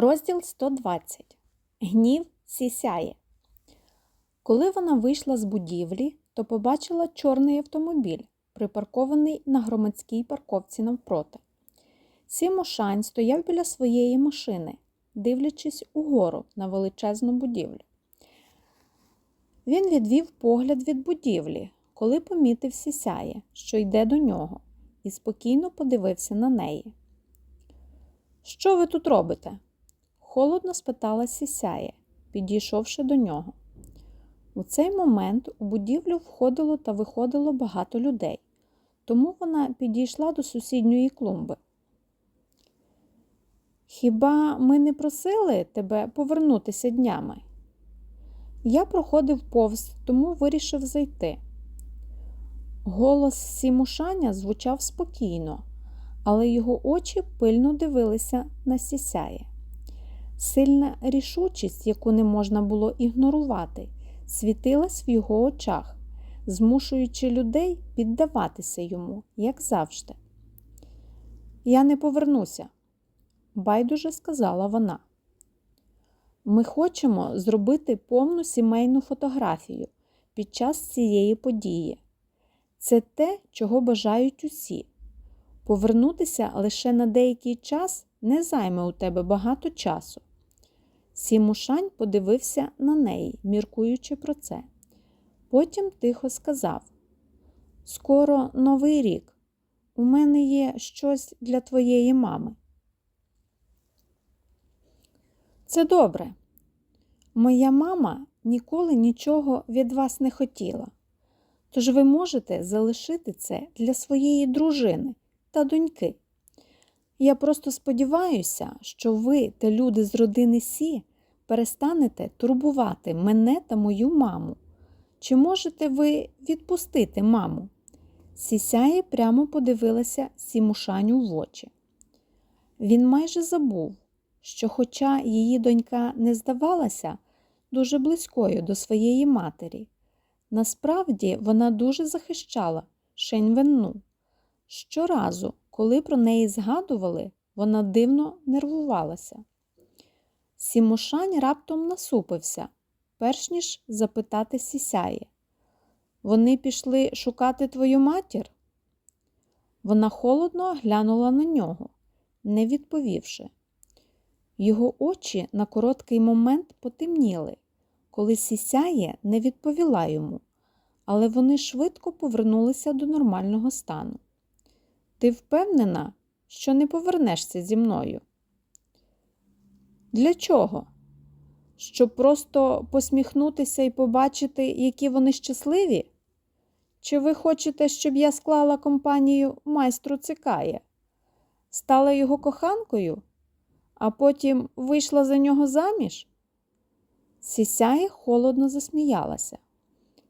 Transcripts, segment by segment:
Розділ 120. Гнів сісяє. Коли вона вийшла з будівлі, то побачила чорний автомобіль, припаркований на громадській парковці навпроти. Сімошань стояв біля своєї машини, дивлячись угору на величезну будівлю. Він відвів погляд від будівлі, коли помітив сісяє, що йде до нього, і спокійно подивився на неї. Що ви тут робите? Холодно спитала сісяє, підійшовши до нього. У цей момент у будівлю входило та виходило багато людей, тому вона підійшла до сусідньої клумби. Хіба ми не просили тебе повернутися днями? Я проходив повз, тому вирішив зайти. Голос сімушаня звучав спокійно, але його очі пильно дивилися на сісяє. Сильна рішучість, яку не можна було ігнорувати, світилась в його очах, змушуючи людей піддаватися йому, як завжди. Я не повернуся, байдуже сказала вона. Ми хочемо зробити повну сімейну фотографію під час цієї події. Це те, чого бажають усі. Повернутися лише на деякий час не займе у тебе багато часу. Сімушань подивився на неї, міркуючи про це. Потім тихо сказав: Скоро новий рік. У мене є щось для твоєї мами. Це добре. Моя мама ніколи нічого від вас не хотіла. Тож ви можете залишити це для своєї дружини та доньки. Я просто сподіваюся, що ви та люди з родини Сі перестанете турбувати мене та мою маму. Чи можете ви відпустити маму? Сісяє прямо подивилася Сімушаню в очі. Він майже забув, що, хоча її донька не здавалася дуже близькою до своєї матері, насправді вона дуже захищала Шеньвенну. Щоразу, коли про неї згадували, вона дивно нервувалася. Сімушань раптом насупився, перш ніж запитати сісяє. Вони пішли шукати твою матір? Вона холодно глянула на нього, не відповівши. Його очі на короткий момент потемніли, коли сісяє не відповіла йому, але вони швидко повернулися до нормального стану. Ти впевнена, що не повернешся зі мною? Для чого? Щоб просто посміхнутися і побачити, які вони щасливі? Чи ви хочете, щоб я склала компанію майстру цикає, стала його коханкою, а потім вийшла за нього заміж? Сісяє холодно засміялася,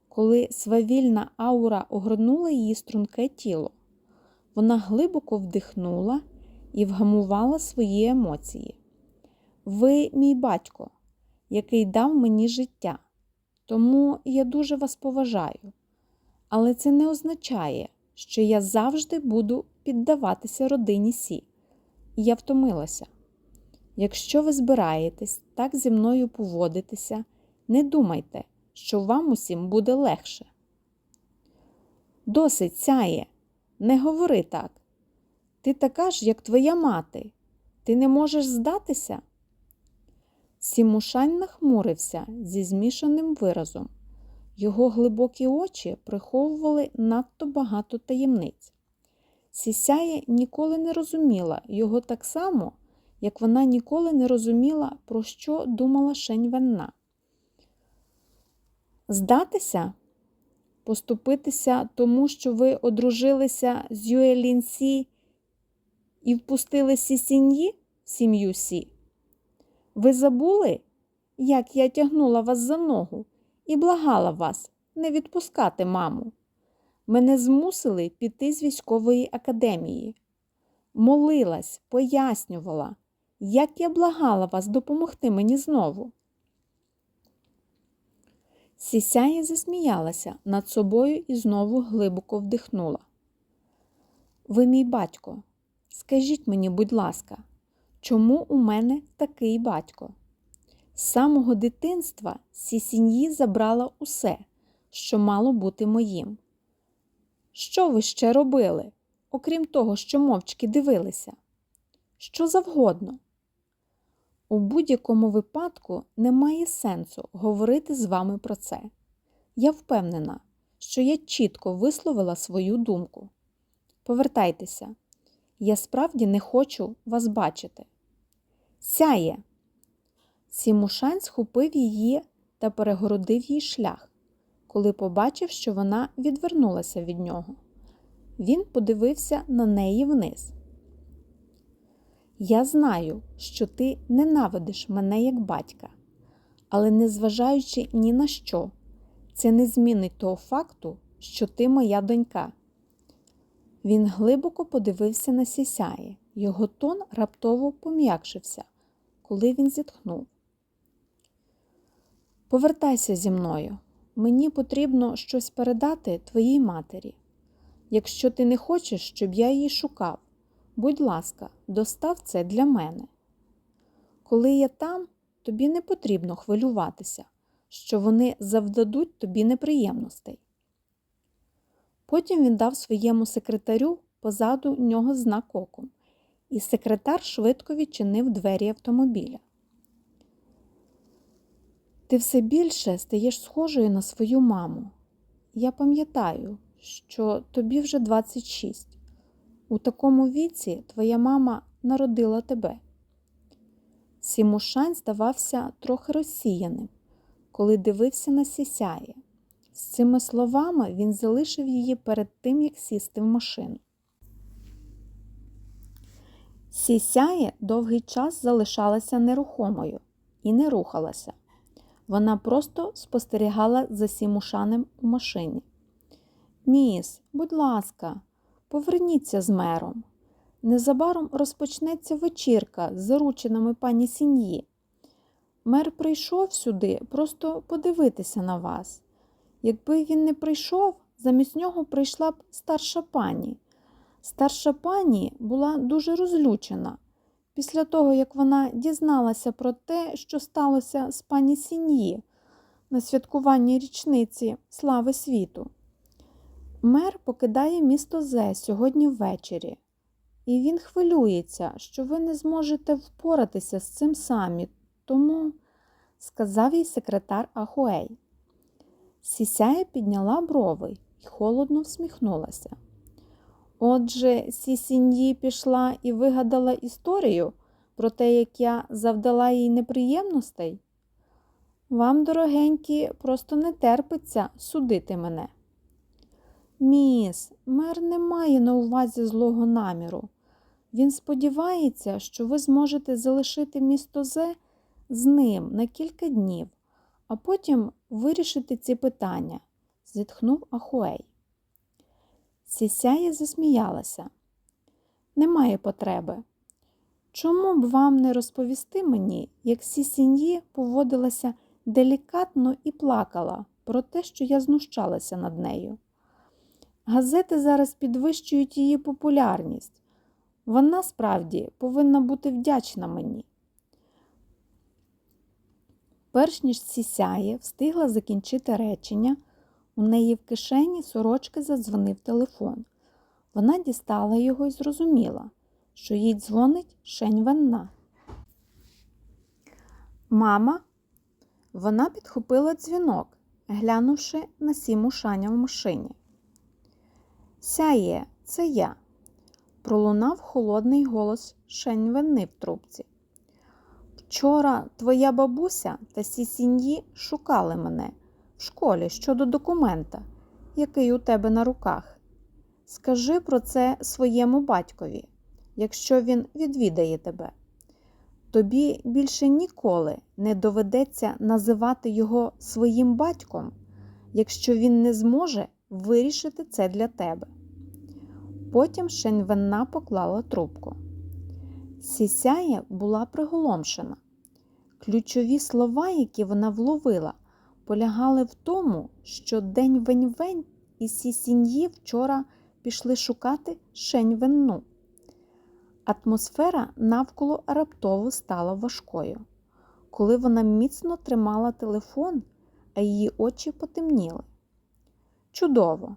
коли свавільна аура огорнула її струнке тіло. Вона глибоко вдихнула і вгамувала свої емоції. Ви мій батько, який дав мені життя, тому я дуже вас поважаю. Але це не означає, що я завжди буду піддаватися родині Сі. Я втомилася. Якщо ви збираєтесь так зі мною поводитися, не думайте, що вам усім буде легше. Досить сяє, не говори так. Ти така ж, як твоя мати. Ти не можеш здатися? Сімушань нахмурився зі змішаним виразом. Його глибокі очі приховували надто багато таємниць. Сісяє ніколи не розуміла його так само, як вона ніколи не розуміла, про що думала Шеньвенна. Здатися, поступитися тому, що ви одружилися з Юелінсі і впустили Сі Сіньї в сім'ю Сі. Ви забули, як я тягнула вас за ногу і благала вас не відпускати маму. Мене змусили піти з військової академії. Молилась, пояснювала, як я благала вас допомогти мені знову. Сісяє засміялася над собою і знову глибоко вдихнула. Ви, мій батько, скажіть мені, будь ласка, чому у мене такий батько. З самого дитинства Сісіньї забрала усе, що мало бути моїм. Що ви ще робили, окрім того, що мовчки дивилися? Що завгодно. У будь-якому випадку немає сенсу говорити з вами про це. Я впевнена, що я чітко висловила свою думку. Повертайтеся, я справді не хочу вас бачити. Сяє. Сімушань схопив її та перегородив їй шлях, коли побачив, що вона відвернулася від нього. Він подивився на неї вниз. Я знаю, що ти ненавидиш мене як батька, але незважаючи ні на що, це не змінить того факту, що ти моя донька. Він глибоко подивився на сісяє, його тон раптово пом'якшився, коли він зітхнув. Повертайся зі мною. Мені потрібно щось передати твоїй матері. Якщо ти не хочеш, щоб я її шукав, будь ласка, достав це для мене. Коли я там, тобі не потрібно хвилюватися, що вони завдадуть тобі неприємностей. Потім він дав своєму секретарю позаду нього знак оком, і секретар швидко відчинив двері автомобіля. Ти все більше стаєш схожою на свою маму. Я пам'ятаю, що тобі вже 26. У такому віці твоя мама народила тебе. Сімушань здавався трохи розсіяним, коли дивився на сісяє. З цими словами він залишив її перед тим, як сісти в машину. Сісяє довгий час залишалася нерухомою і не рухалася. Вона просто спостерігала за сімушанем у машині. Міс, будь ласка, поверніться з мером. Незабаром розпочнеться вечірка з зарученими пані сіньї. Мер прийшов сюди просто подивитися на вас. Якби він не прийшов, замість нього прийшла б старша пані. Старша пані була дуже розлючена. Після того, як вона дізналася про те, що сталося з пані Сіньї на святкуванні річниці слави світу. Мер покидає місто Зе сьогодні ввечері, і він хвилюється, що ви не зможете впоратися з цим самі, тому, сказав їй секретар Ахуей. Сісяя підняла брови і холодно всміхнулася. Отже, Сісіньї пішла і вигадала історію про те, як я завдала їй неприємностей. Вам, дорогенькі, просто не терпиться судити мене. Міс, мер не має на увазі злого наміру. Він сподівається, що ви зможете залишити місто Зе з ним на кілька днів, а потім вирішити ці питання, зітхнув Ахуей. Сісяє засміялася. Немає потреби. Чому б вам не розповісти мені, як Сісіньї поводилася делікатно і плакала про те, що я знущалася над нею? Газети зараз підвищують її популярність. Вона справді повинна бути вдячна мені. Перш ніж сісяє, встигла закінчити речення. У неї в кишені сорочки задзвонив телефон. Вона дістала його і зрозуміла, що їй дзвонить Шень. Мама, вона підхопила дзвінок, глянувши на сіму шаня в машині. Сяє, це я. Пролунав холодний голос Шень в трубці. Вчора твоя бабуся та сісіньї шукали мене в школі щодо документа, який у тебе на руках. Скажи про це своєму батькові, якщо він відвідає тебе. Тобі більше ніколи не доведеться називати його своїм батьком, якщо він не зможе вирішити це для тебе. Потім Шеньвенна поклала трубку. Сісяє була приголомшена. Ключові слова, які вона вловила, полягали в тому, що день вень-вень і Сісіньї вчора пішли шукати Шень-Венну. Атмосфера навколо раптово стала важкою. Коли вона міцно тримала телефон, а її очі потемніли. Чудово!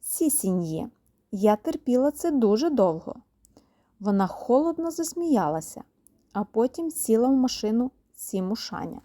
Сісіньє, я терпіла це дуже довго. Вона холодно засміялася, а потім сіла в машину сімушаня.